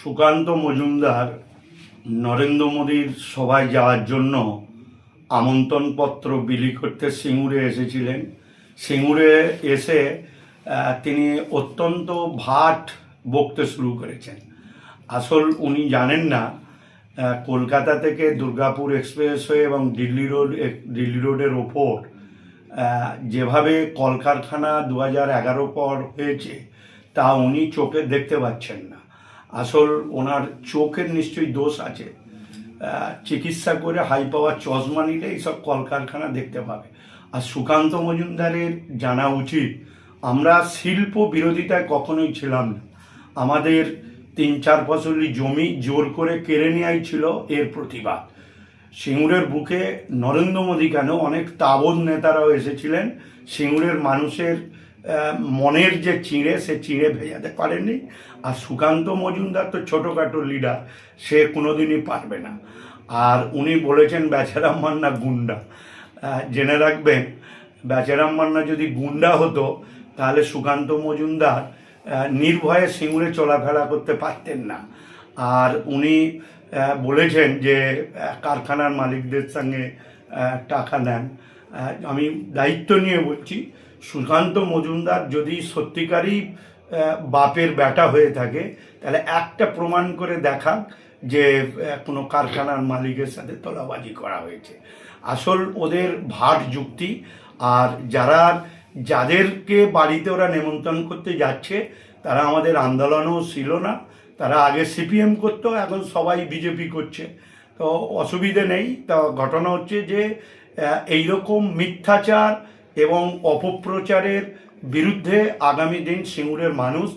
সুকান্ত মজুমদার নরেন্দ্র মোদীর সভায় যাওয়ার জন্য আমন্ত্রণপত্র বিলি করতে সিঙ্গুরে এসেছিলেন। সিঙ্গুরে এসে তিনি অত্যন্ত ভাট বকতে শুরু করেছেন। আসল উনি জানেন না কলকাতা থেকে দুর্গাপুর এক্সপ্রেস হয়ে এবং দিল্লি রোড দিল্লি রোডের ওপর যেভাবে কলকারখানা দু হাজার এগারো পর হয়েছে, তা উনি চোখে দেখতে পাচ্ছেন না। আসল ওনার চোখের নিশ্চয়ই দোষ আছে। চিকিৎসা করে হাই পাওয়ার চশমা নিলে এইসব কলকারখানা দেখতে পাবে। আর সুকান্ত মজুমদারের জানা উচিত, আমরা শিল্প বিরোধিতায় কখনোই ছিলাম না। আমাদের তিন চার ফসলি জমি জোর করে কেড়ে নেওয়াই ছিল এর প্রতিবাদ। সিঙ্গুরের বুকে নরেন্দ্র মোদী কেন অনেক তাবৎ নেতারাও এসেছিলেন। সিঙ্গুরের মানুষের মনের যে চিঁড়ে, সে চিঁড়ে ভেজাতে পারেনি। আর সুকান্ত মজুমদার তো ছোটোখাটো লিডার সে কোনোদিনই পারবে না। আর উনি বলেছেন, বেচারাম মান্না গুন্ডা। জেনে রাখবেন, বেচারাম মান্না যদি গুন্ডা হতো, তাহলে সুকান্ত মজুমদার নির্ভয়ে সিঙ্গুরে চলাফেরা করতে পারতেন না। আর উনি বলেছেন যে কারখানার মালিকদের সঙ্গে টাকা নেন। আমি দায়িত্ব নিয়ে বলছি সুকান্ত মজুমদার যদি সত্যিকারই বাপের ব্যাটা হয়ে থাকে, তাহলে একটা প্রমাণ করে দেখাক যে কোনো কারখানার মালিকের সাথে তোলাবাজি করা হয়েছে। আসল ওদের ভাট যুক্তি, আর যারা, যাদেরকে বাড়িতে ওরা নেমন্তন্ন করতে যাচ্ছে, তারা আমাদের আন্দোলনও ছিল না, তারা আগে সিপিএম করতো, এখন সবাই বিজেপি করছে। তো অসুবিধে নেই। তা ঘটনা হচ্ছে যে এইরকম মিথ্যাচার এবং অপপ্রচারের বিরুদ্ধে আগামী দিন সিঙ্গুরের মানুষ